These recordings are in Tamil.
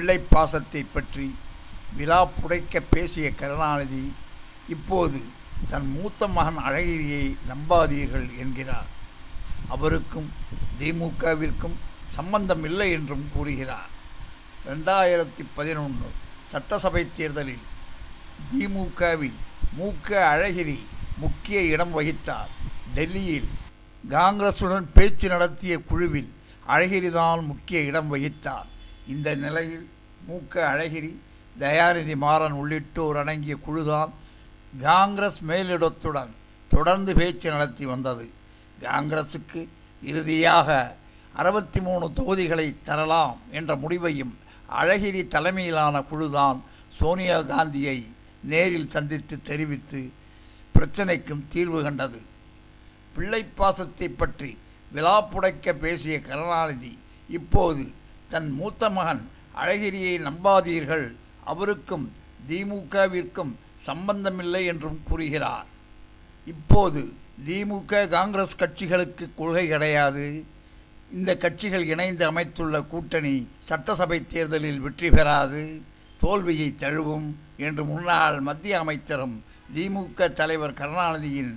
பிள்ளை பாசத்தை பற்றி விழா புடைக்க பேசிய கருணாநிதி இப்போது தன் மூத்த மகன் அழகிரியை நம்பாதீர்கள் என்கிறார். அவருக்கும் திமுகவிற்கும் சம்பந்தம் இல்லை என்றும் கூறுகிறார். ரெண்டாயிரத்தி பதினொன்று சட்டசபை தேர்தலில் திமுகவின் மூக்க அழகிரி முக்கிய இடம் வகித்தார். டெல்லியில் காங்கிரசுடன் பேச்சு நடத்திய குழுவில் அழகிரிதான் முக்கிய இடம் வகித்தார். இந்த நிலையில் மூக்க அழகிரி தயாநிதி மாறன் உள்ளிட்டோர் அடங்கிய குழுதான் காங்கிரஸ் மேலிடத்துடன் தொடர்ந்து பேச்சு நடத்தி வந்தது. காங்கிரசுக்கு இறுதியாக அறுபத்தி மூணு தொகுதிகளை தரலாம் என்ற முடிவையும் அழகிரி தலைமையிலான குழுதான் சோனியா காந்தியை நேரில் சந்தித்து தெரிவித்து பிரச்சனைக்கும் தீர்வு கண்டது. பிள்ளை பாசத்தை பற்றி விழாப்புடைக்க பேசிய கருணாநிதி இப்போது தன் மூத்த மகன் அழகிரியை நம்பாதீர்கள். அவருக்கும் திமுகவிற்கும் சம்பந்தமில்லை என்றும் கூறுகிறார். இப்போது திமுக காங்கிரஸ் கட்சிகளுக்கு கொள்கை கிடையாது. இந்த கட்சிகள் இணைந்து அமைத்துள்ள கூட்டணி சட்டசபை தேர்தலில் வெற்றி பெறாது. தோல்வியை தழுவும் என்று முன்னாள் மத்திய அமைச்சரும் திமுக தலைவர் கருணாநிதியின்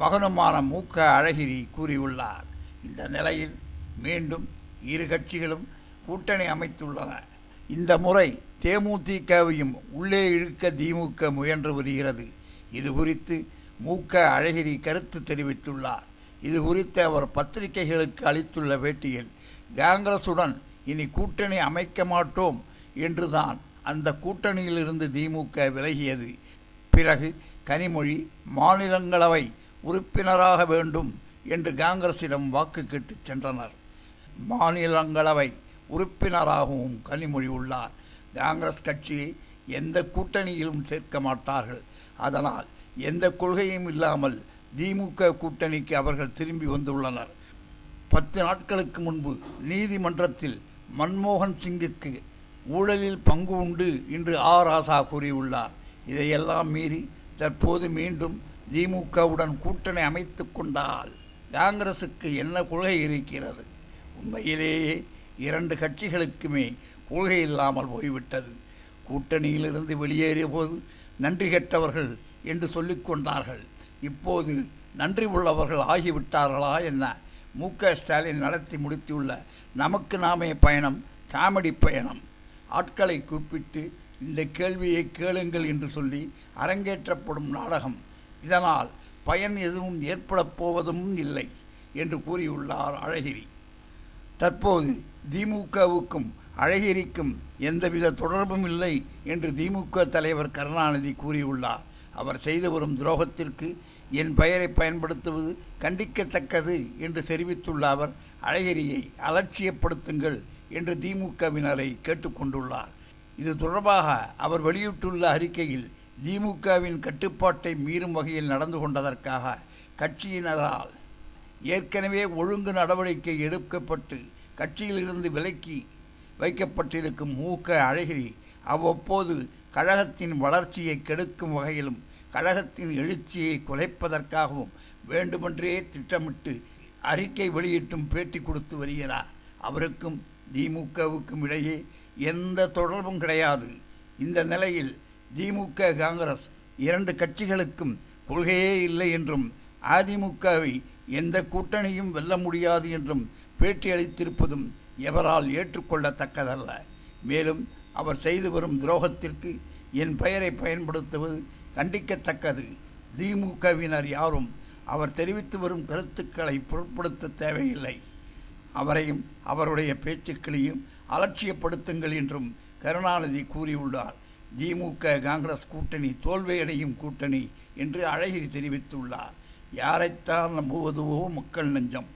மகனுமான மூக்க அழகிரி கூறியுள்ளார். இந்த நிலையில் மீண்டும் இரு கட்சிகளும் கூட்டணி அமைத்துள்ளன. இந்த முறை தேமுதிகவையும் உள்ளே இழுக்க திமுக முயன்று வருகிறது. இது குறித்து மூக்க அழகிரி கருத்து தெரிவித்துள்ளார். இது குறித்து அவர் பத்திரிகைகளுக்கு அளித்துள்ள பேட்டியில் காங்கிரசுடன் இனி கூட்டணி அமைக்க மாட்டோம் என்றுதான் அந்த கூட்டணியிலிருந்து திமுக விலகியது. பிறகு கனிமொழி மாநிலங்களவை உறுப்பினராக வேண்டும் என்று காங்கிரசிடம் வாக்கு கேட்டுச் சென்றனர். மாநிலங்களவை உறுப்பினராகவும் கனிமொழி உள்ளார். காங்கிரஸ் கட்சியை எந்த கூட்டணியிலும் சேர்க்க மாட்டார்கள். அதனால் எந்த கொள்கையும் இல்லாமல் திமுக கூட்டணிக்கு அவர்கள் திரும்பி வந்துள்ளனர். பத்து நாட்களுக்கு முன்பு நீதிமன்றத்தில் மன்மோகன் சிங்குக்கு ஊழலில் பங்கு உண்டு என்று ஆ ராசா கூறியுள்ளார். இதையெல்லாம் மீறி தற்போது மீண்டும் திமுகவுடன் கூட்டணி அமைத்து கொண்டால் காங்கிரசுக்கு என்ன கொள்கை இருக்கிறது? உண்மையிலேயே இரண்டு கட்சிகளுக்குமே கொள்கை இல்லாமல் போய்விட்டது. கூட்டணியிலிருந்து வெளியேறிய போது நன்றி கெட்டவர்கள் என்று சொல்லிக்கொண்டார்கள் இப்போது நன்றி உள்ளவர்கள் ஆகிவிட்டார்களா என்ன? மு க ஸ்டாலின் நடத்தி முடித்துள்ள நமக்கு நாமே பயணம் காமெடி பயணம். ஆட்களை கூப்பிட்டு இந்த கேள்வியை கேளுங்கள் என்று சொல்லி அரங்கேற்றப்படும் நாடகம். இதனால் பயன் எதுவும் ஏற்படப் போவதும் இல்லை என்று கூறியுள்ளார் அழகிரி. தற்போது திமுகவுக்கும் அழகிரிக்கும் எந்தவித தொடர்பும் இல்லை என்று திமுக தலைவர் கருணாநிதி கூறியுள்ளார். அவர் செய்து வரும் துரோகத்திற்கு என் பெயரை பயன்படுத்துவது கண்டிக்கத்தக்கது என்று தெரிவித்துள்ள அவர் அழகிரியை அலட்சியப்படுத்துங்கள் என்று திமுகவினரை கேட்டுக்கொண்டுள்ளார். இது தொடர்பாக அவர் வெளியிட்டுள்ள அறிக்கையில் திமுகவின் கட்டுப்பாட்டை மீறும் வகையில் நடந்து கொண்டதற்காக கட்சியினரால் ஏற்கனவே ஒழுங்கு நடவடிக்கை எடுக்கப்பட்டு கட்சியிலிருந்து விலக்கி வைக்கப்பட்டிருக்கும் மூக்க அழகிரி அவ்வப்போது கழகத்தின் வளர்ச்சியை கெடுக்கும் வகையிலும் கழகத்தின் எழுச்சியை குலைப்பதற்காகவும் வேண்டுமென்றே திட்டமிட்டு அறிக்கை வெளியிட்டும் பேட்டி கொடுத்து வருகிறார். அவருக்கும் திமுகவுக்கும் இடையே எந்த தொடர்பும் கிடையாது. இந்த நிலையில் திமுக காங்கிரஸ் இரண்டு கட்சிகளுக்கும் கொள்கையே இல்லை என்றும் அதிமுகவை எந்த கூட்டணியும் வெல்ல முடியாது என்றும் பேட்டியளித்திருப்பதும் எவரால் ஏற்றுக்கொள்ளத்தக்கதல்ல. மேலும் அவர் செய்து வரும் துரோகத்திற்கு என் பெயரை பயன்படுத்துவது கண்டிக்கத்தக்கது. திமுகவினர் யாரும் அவர் தெரிவித்து வரும் கருத்துக்களை பொருட்படுத்த தேவையில்லை. அவரையும் அவருடைய பேச்சுக்களையும் அலட்சியப்படுத்துங்கள் என்றும் கருணாநிதி கூறியுள்ளார். திமுக காங்கிரஸ் கூட்டணி தோல்வியடையும் கூட்டணி என்று அழகிரி தெரிவித்துள்ளார். யாரைத்தான் நம்புவதுவோ மக்கள் நெஞ்சம்.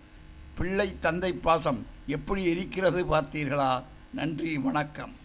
பிள்ளை தந்தை பாசம் எப்படி இருக்கிறது பார்த்தீர்களா? நன்றி வணக்கம்.